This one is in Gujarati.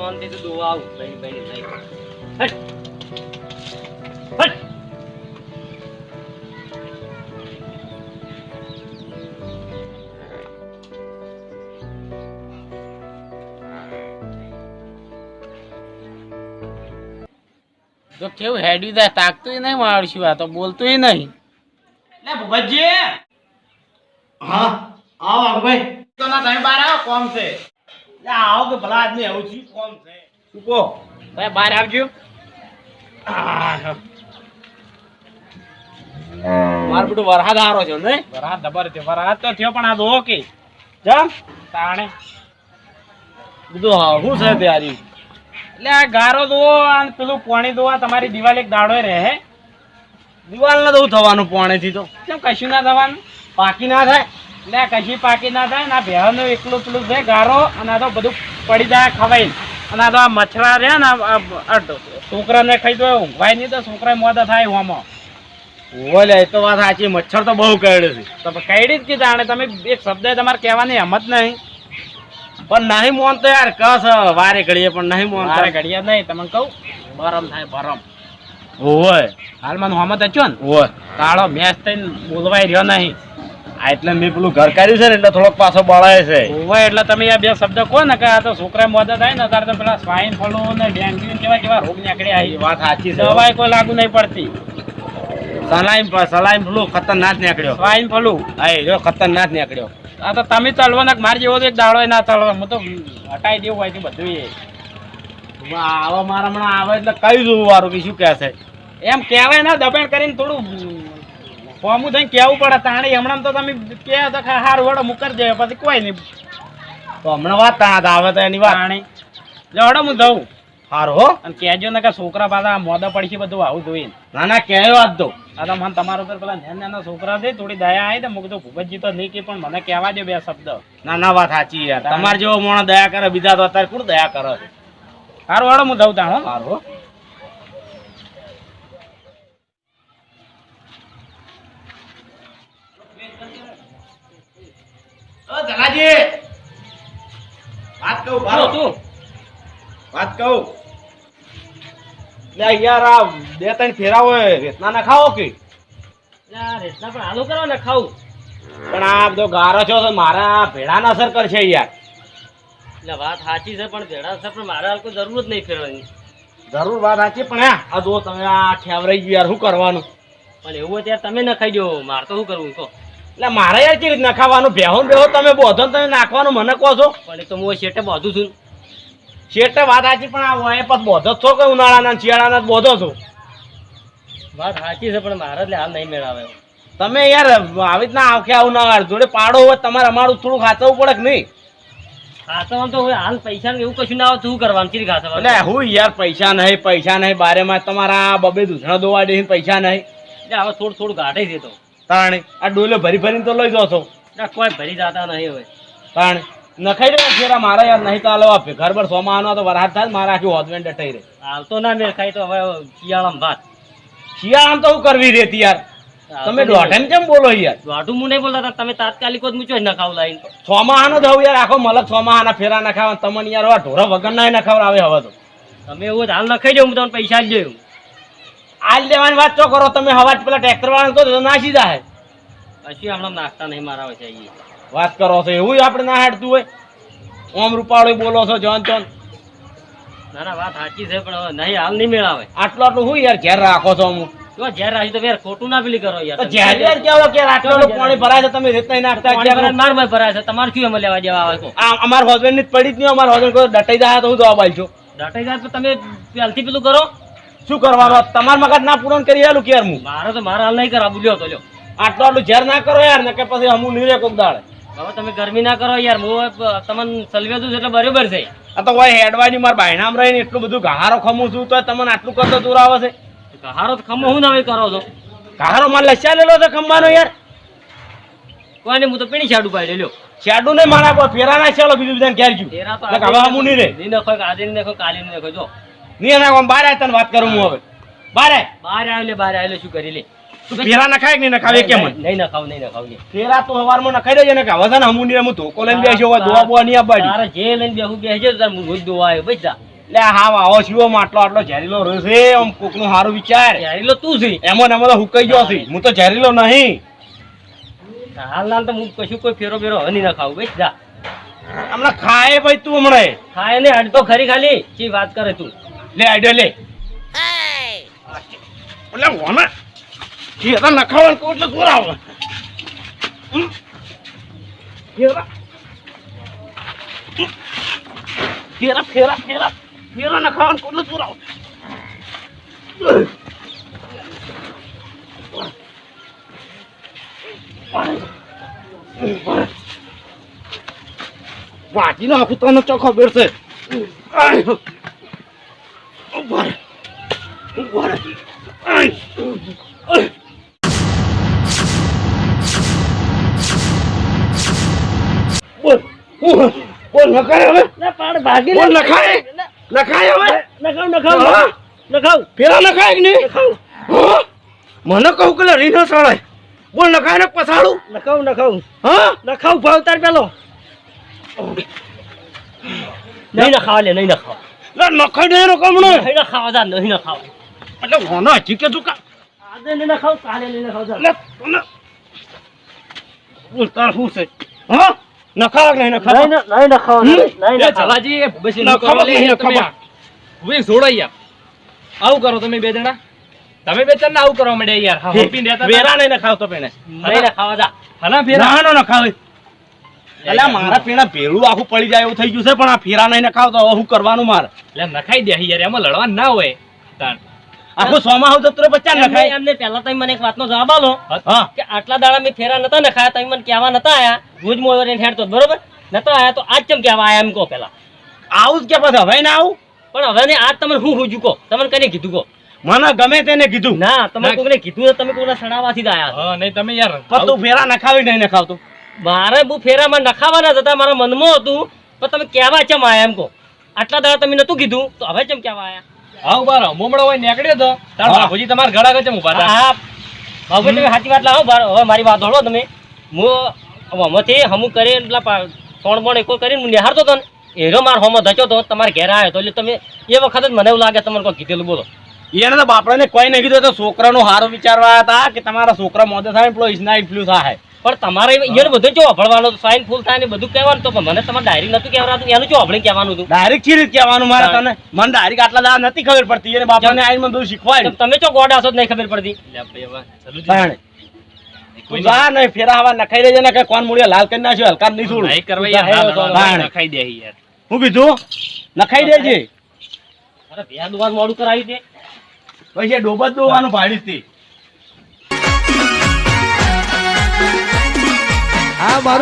શાંતિથી દોવા આવું. બહેન બહેન નહીં હટ. હટ. તો કેવું હેડ્યું થાય તાકતું નહીં મારશું આ તો બોલતું નહીં. લે ભૂપતજી હા આવો ભાઈ. તો ના તમે બહાર આવો કોમ છે. આવો કે ભલા આદમી આવું છું. કોમ છે? શું કહો. ભાઈ બહાર આવજો. માર બધું વરહાદ આરો છે ને વરહાદ દબર છે વરહાદ તો થયો પણ આ દો કે જમ તાણે. બધું હા શું છે તૈયારી. એટલે આ ગારો દો અને પેલું પાણી દો આ તમારી દિવાલ એક દાડો રહે દિવાલ ના દઉં થવાનું પોણેથી તો. કેમ કશું ના થવાનું? બાકી ના થાય. એટલે કશી પાકી ના થાય ના ભેહનું એકલું પેલું છે ગારો અને આ તો બધું પડી જાય ખવાઈ અને આ તો આ મચ્છરા રહ્યા ને આ છોકરાને ખાઈ દો ઊંઘવાય નહીં તો છોકરા મોદા થાય હોમાં ઓલે એ તો વાત સાચી. મચ્છર તો બહુ કરડે છે. તો કઈ જ જાણે તમે એક શબ્દ તમારે કહેવાની હિંમત નહીં. પણ નહીં મોન તો યાર કસ વારે ઘડીએ પણ નહીં મોન વારે ઘડીએ નહીં. તમને કહું બરમ થાય બરમ. ઓય. હાલમાં હોમત હચ્યો ને? ઓય. કાળો મેચ થઈને બોલવાય રહ્યો નહીં. આ એટલે મેં પેલું ઘર કર્યું છે ને એટલે થોડોક પાછો બળાય છે. ઊભા એટલે તમે આ બે શબ્દ કહો ને કે આ તો છોકરા મોદા થાય ને તારે તો પેલા સ્વાઈન ફ્લૂ ને ડેન્ગ્યુ કેવા કેવા રોગ નીકળ્યા આવી વાત સાચી છે. દવાઈ કોઈ લાગુ નહીં પડતી. સલાઈમ સલાઈન ફ્લુ ખતરનાક નીકળ્યો. સ્વાઈન ફ્લુ હા એ જો ખતરનાક નીકળ્યો. આ તો તમે ચલવો ને મારી જેવો તો એક દાડો ના ચલવો હું તો હટાઈ દેવું હોય બધું એ. આવા મારા હમણાં આવે એટલે કઈ જોવું વારું કે શું કહે છે. એમ કહેવાય ને દબાણ કરીને થોડું ફોર્મું થઈને કેવું પડે તાણી હમણાં તો તમે કે તો હાર વડો મુકર જાય પછી કોઈ નહીં. તો હમણાં વાત તાણા તો આવે તો એની વાત. તાણી. જવડો હું દઉં સારું હો. અને કહેજો ને કે છોકરા પાછા મોદા પડશે બધું આવું જોઈને ના. ના કહેવાય વાત તો. આ તો મને તમારા ઉપર પેલા નાના નાના છોકરા છે થોડી દયા આવી તો મું કીધું ભૂપતજી તો નહીં કે પણ મને કહેવા દે બે શબ્દ. ના ના વાત સાચી યાર તમારે જેવો મોણો દયા કરે બીજા તો અત્યારે કોણ દયા કરે? હારું વાળો હું દઉં તાણો સારું ઓ જલાજી વાત કહું ભારો. તું. વાત કહું. લે યાર આ બે ત્રણ ફેરા હોય રેતના ના ખાઓ કે? રેતના પણ હાલું કરો ને ખાવું. પણ આ બધો ગારો છો તો મારા ભેડાના અસર કરશે યાર. એટલે વાત સાચી છે પણ ભેડા છે પણ મારે હાલ કોઈ જરૂર જ નહીં ફેરવાની. જરૂર વાત સાચી પણ હા આ જો તમે આ ઠેવરાઈ ગયું યાર શું કરવાનું? પણ એવું હોય ત્યારે તમે ન ખાઈ દો મારે તો શું કરવું કહો. એટલે મારે યાર કેવી રીતના ખાવાનું? બેહો ને બેહો તમે બોધો તમે નાખવાનું મને કહો છો. પણ તો હું શેઠે બોધું છું. શેઠે વાત સાચી પણ આ વાય પછી બોધો છો કે ઉનાળાના શિયાળાના બોધો છો? વાત સાચી છે પણ મારે એટલે હાલ નહીં મેળાવે. તમે યાર આવી રીતના આખે આવું ના વાર જોડે પાડો હોય તમારે અમારું થોડું ખાતવું પડે કે નહીં? ખાતવાનું તો હાલ પૈસા ને એવું કશું ના આવે શું કરવાનું? ચીરી એટલે ખાસવાનું હું યાર પૈસા નહીં પૈસા નહીં બારે માં તમારા બબે દૂધણા દોવા દે પૈસા નહીં. એટલે હવે થોડું થોડું ગાઢે છે તો. તાણે આ ડોલો ભરી ભરીને તો લઈ જાઓ છો. કોઈ ભરી જતા નહીં હવે. તાણે નખાઈ રહ્યા ફેરા મારા યાર નહીં તો આલો આપે. ઘર પર સોમાં આનો તો વરસાદ થાય મારા આખી હોદવેન ડટાઈ રહે. હાલ તો ના મેં ખાઈ તો હવે શિયાળામાં ભાત. શિયાળામાં તો હું કરવી રહેતી યાર. તમે દોઢેમ કેમ બોલો યાર? દોઢું હું નહીં બોલતા તમે તાત્કાલિક જ મૂચો નખાવ લાઈન. સોમાહાનો જ હવે યાર આખો મલક સોમાહાના ફેરા નખાવા તમને યાર ઢોરા વગર ના નખાવડાવે હવે તો. તમે એવું હાલ નખાઈ ખાઈ દો હું તમને પૈસા જ દઉં. આજ લેવાની વાત તો કરો તમે હવા પેલા ટ્રેક્ટર વાળા તો નાસી જાય પછી હમણાં નાસ્તા નહીં મારા હોય વાત કરો છો એવું આપણે ના હાડતું હોય. ઓમ રૂપાળો બોલો છો જોન ચોન ના ના વાત સાચી છે પણ નહીં હાલ નહીં મેળાવે. આટલું આટલું હું યાર ઘેર રાખો છો હું ઝેર રાખી તો યાર ખોટું ના પેલી કરો યાર. યાર કેવો કે આટલું આટલું પાણી ભરાય છે તમે રેત નહીં નાખતા પાણી ભરાય માર ભરાય છે તમારે શું એમાં લેવા દેવા આવે આ અમાર હસબન્ડની પડી જ નહીં અમાર હસબન્ડ કોઈ ડટાઈ જાય તો હું જવાબ આલજો ડટાઈ જાય તો તમે પહેલથી પેલું કરો. શું કરવાનો તમાર મગજ ના પૂરણ કરી આલું કે હું મારે તો મારા હાલ નહીં કરાવું બોલ્યો તો લ્યો. આટલું આટલું ઝેર ના કરો યાર ને કે પછી હમું નહીં રે કોક દાડે. હવે તમે ગરમી ના કરો યાર હું તમને સલવે છું એટલે બરોબર છે. આ તો હોય હેડવાની માર બાયણામ રહીને એટલું બધું ગહારો ખમું છું તો તમને આટલું કરતો દૂર આવે છે ગહારો તો ખમો હું નવે કરો છો? ગહારો માર લસ્યા લેલો છે ખમવાનો યાર. કોઈ નહીં હું તો પીણી શાડું પાડી લ્યો. શાડું નહીં મારા ફેરા ના ચાલો બીજું બીજાને ઘેર ગયું. ફેરા તો હવે હમું નહીં રે. નહીં નખો આજે નહીં નખો કાલે નહીં નખો જો. નહીં એના કોમ બાર આય તને વાત કરું હું હવે. બાર? આય બહાર બારે લે શું કરી લે? તું ફેરા નખાય કે નહીં નખાવે? કેમ? નહીં નખાવ નહીં નખાવ નહીં. પેલા તો હવારમાં નખાઈ દેજે ને કે હવે છે ને હમું નહીં હું ધોકો લઈને બેસ્યો હોય દોવા બોવા નહીં આપવાની. તારે જે લઈને બેહું બેસજો તાર હું રોજ દોવા આવ્યો બસ લે હા આવો શિવો માટલો આટલો ઝેરીલો રહ્યો છે આમ કોકનું સારું વિચાર. ઝેરીલો તું છે. એમો ને એમાં તો હુકાઈ ગયો છે. હું તો ઝેરીલો નહીં. હાલ લાલ તો હું કશું કોઈ ફેરો ફેરો હની નખાવું બેસ જા. હમણાં ખાય ભાઈ તું હમણાં. ખાય ને હડ તો ખરી ખાલી. ચી વાત કરે તું? લે આઈડિયા લે. એટલે ઓને ઘેરા નખાવાનું કહું એટલે જોર આવે. ઘેરા ઘેરા ફેરા ફેરા ફેરા નખાવાનું કહું એટલે જોર આવે. વાંચી નાખું તને તો ખબર છે આય. ઊભા રહે. ઊભા રહે. આય. આય. બોલ બોલ નખાય હવે ના પાડ ભાગી બોલ નખાય? નખાય હવે? નખાવ નખાવ? નખાવ. પેલા નખાય કે નહીં? હા? મને કહું કે રીનો સળાય. બોલ નખાય ને પછાડું. નખાવ નખાવ. હા? નખાવ ભાવ તાર પેલો. નહીં નખાવા લે નહીં નખાવા. નખાય દે એનો નહીં નખાવા નહીં નખાવા. એટલે મને હજી કે તું કા આજે નહીં નખાવ કાલે નહીં નખાવ જા લે તને બોલ તાર શું છે હા નખાવા કે નહીં નહીં નહીં નખાવ નહીં જલાજી, એ ભૂપેશજી, ના, નું કરો ખબર લે, નહીં, તમે ખબર. આ. ભૂપેશ, જોડો યાર. આવું કરો તમે બે જણા તમે બે જણા આવું કરવા માંડ્યા યાર હા, હોપીને રહેતા વેરા નહીં નખાવતો પેણે નહીં નખાવા જા હલા ફેરા. ના નો નખાવે એટલે મારા પેણા ભેળું આખું પડી જાય એવું થઈ ગયું છે પણ આ ફેરા નહીં નખાવતો તો શું કરવાનું મારે એટલે નખાઈ દે યાર એમાં લડવા ના હોય તાણ. આખું સોમાં આવું તો પચાસ નખાય. એમને પહેલા તમે મને એક વાતનો જવાબ આલો કે આટલા દાડા મેં ફેરા નતા નખાયા તમે મને કહેવા નતા આયા. રોજ રહીને હેડતો બરોબર? નતા આયા તો આજ કેમ કહેવા આયા એમ કહો પેલા આવું જ કે પછી હવે ના આવું? પણ હવે ને આજ તમને હું હું કહો? તમને કને કીધું કહો? મને ગમે તેને કીધું. ના તમે. કોકને કીધું તમે કોકના સડાવાથી જ આયા. હા, નહીં તમે યાર પણ તું ફેરા નખાવી નહીં નખાવતો. મારે બહુ ફેરામાં નખાવાના હતા મારા મનમાં હતું. પણ તમે કહેવા ચમ આયા એમ કહો? આટલા દાડા તમે નતું કીધું તો હવે ચમ કહેવા આયા? હા ઊભા રહો. મોમડો હોય નીકળ્યો તો તાર. બાપુજી તમારા ઘડા ગચમ ઊભા હતા હા બાબુ તમે સાચી વાત લાવો બાર- હવે મારી વાત હોળો તમે. હું હમથી હમું કરી એટલા ત્રણ પણ બોણ એકો કરીને હું નિહાળતો હતો ને. એરો માર હોમો ધચો તો તમારે ઘેર આવ્યો તો એટલે તમે એ વખત જ મને એવું લાગે તમારે કોઈ કીધેલું બોલો. એને તો બાપડાને કોઈ નહીં કીધું તો છોકરાનો હારો વિચારવા હતા કે તમારા છોકરા મોદે થાય પેલો ઈસના ઇન્ફ્લુઅન્સ થાય પણ તમારે એને બધું જો અભળવાનું સાઈન ફૂલ થાય ને બધું કહેવાનું તો મને તમારે ડાયરી નતું કહેવાનું એનું જો અભળી કહેવાનું હતું? ડાયરેક્ટ ચીરી કહેવાનું મારે તને? મને ડાયરેક્ટ આટલા દાડા નથી ખબર પડતી. એને બાપાને આઈને મને બધું શીખવાય તમે જો ગોડા છો જ નહીં ખબર પડતી. ફેરા હવા નખાઈ દેજે ને કોણ મૂળિયા લાલ કરી નાખ્યો હલકા નહીં તાણે. નખાઈ દે યાર. હું કીધું? નખાઈ દેજે. અરે બે દુવાન મોડું કરાવી દે. પછી ડોબત દોવાનું ભાડી આ મારું